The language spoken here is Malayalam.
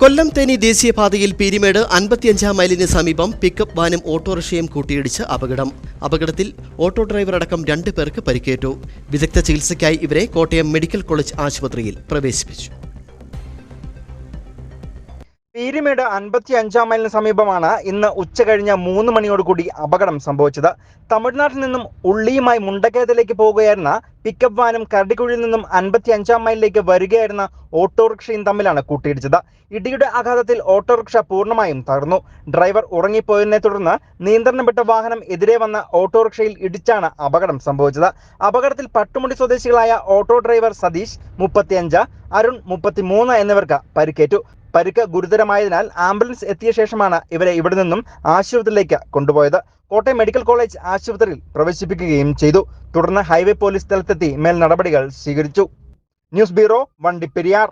കൊല്ലം തേനി ദേശീയപാതയിൽ പീരിമേട് അൻപത്തിയഞ്ചാം മൈലിന് സമീപം പിക്കപ്പ് വാനും ഓട്ടോറിക്ഷയും കൂട്ടിയിടിച്ച് അപകടം. അപകടത്തിൽ ഓട്ടോ ഡ്രൈവർ അടക്കം രണ്ട് പേർക്ക് പരിക്കേറ്റു. വിദഗ്ധ ചികിത്സയ്ക്കായി ഇവരെ കോട്ടയം മെഡിക്കൽ കോളേജ് ആശുപത്രിയിൽ പ്രവേശിപ്പിച്ചു. പീരിമേട് അൻപത്തി അഞ്ചാം മൈലിന് സമീപമാണ് ഇന്ന് ഉച്ച കഴിഞ്ഞ മൂന്ന് മണിയോടുകൂടി അപകടം സംഭവിച്ചത്. തമിഴ്നാട്ടിൽ നിന്നും ഉള്ളിയുമായി മുണ്ടക്കയത്തിലേക്ക് പോകുകയായിരുന്ന പിക്കപ്പ് വാനും കരടിക്കുഴിയിൽ നിന്നും അൻപത്തി അഞ്ചാം മൈലിലേക്ക് വരികയായിരുന്ന ഓട്ടോറിക്ഷയും തമ്മിലാണ് കൂട്ടിയിടിച്ചത്. ഇടിയുടെ ആഘാതത്തിൽ ഓട്ടോറിക്ഷ പൂർണമായും തകർന്നു. ഡ്രൈവർ ഉറങ്ങിപ്പോയതിനെ തുടർന്ന് നിയന്ത്രണം വിട്ട വാഹനം എതിരെ വന്ന ഓട്ടോറിക്ഷയിൽ ഇടിച്ചാണ് അപകടം സംഭവിച്ചത്. അപകടത്തിൽ പട്ടുമുടി സ്വദേശികളായ ഓട്ടോ ഡ്രൈവർ സതീഷ് മുപ്പത്തിയഞ്ച് അരുൺ മുപ്പത്തിമൂന്ന് എന്നിവർക്ക് പരിക്കേറ്റു. പരിക്ക് ഗുരുതരമായതിനാൽ ആംബുലൻസ് എത്തിയ ശേഷമാണ് ഇവരെ ഇവിടെ നിന്നും ആശുപത്രിയിലേക്ക് കൊണ്ടുപോയത്. കോട്ടയം മെഡിക്കൽ കോളേജ് ആശുപത്രിയിൽ പ്രവേശിപ്പിക്കുകയും ചെയ്തു. തുടർന്ന് ഹൈവേ പോലീസ് സ്ഥലത്തെത്തി മേൽ നടപടികൾ സ്വീകരിച്ചു. News bureau Vandiperiyar.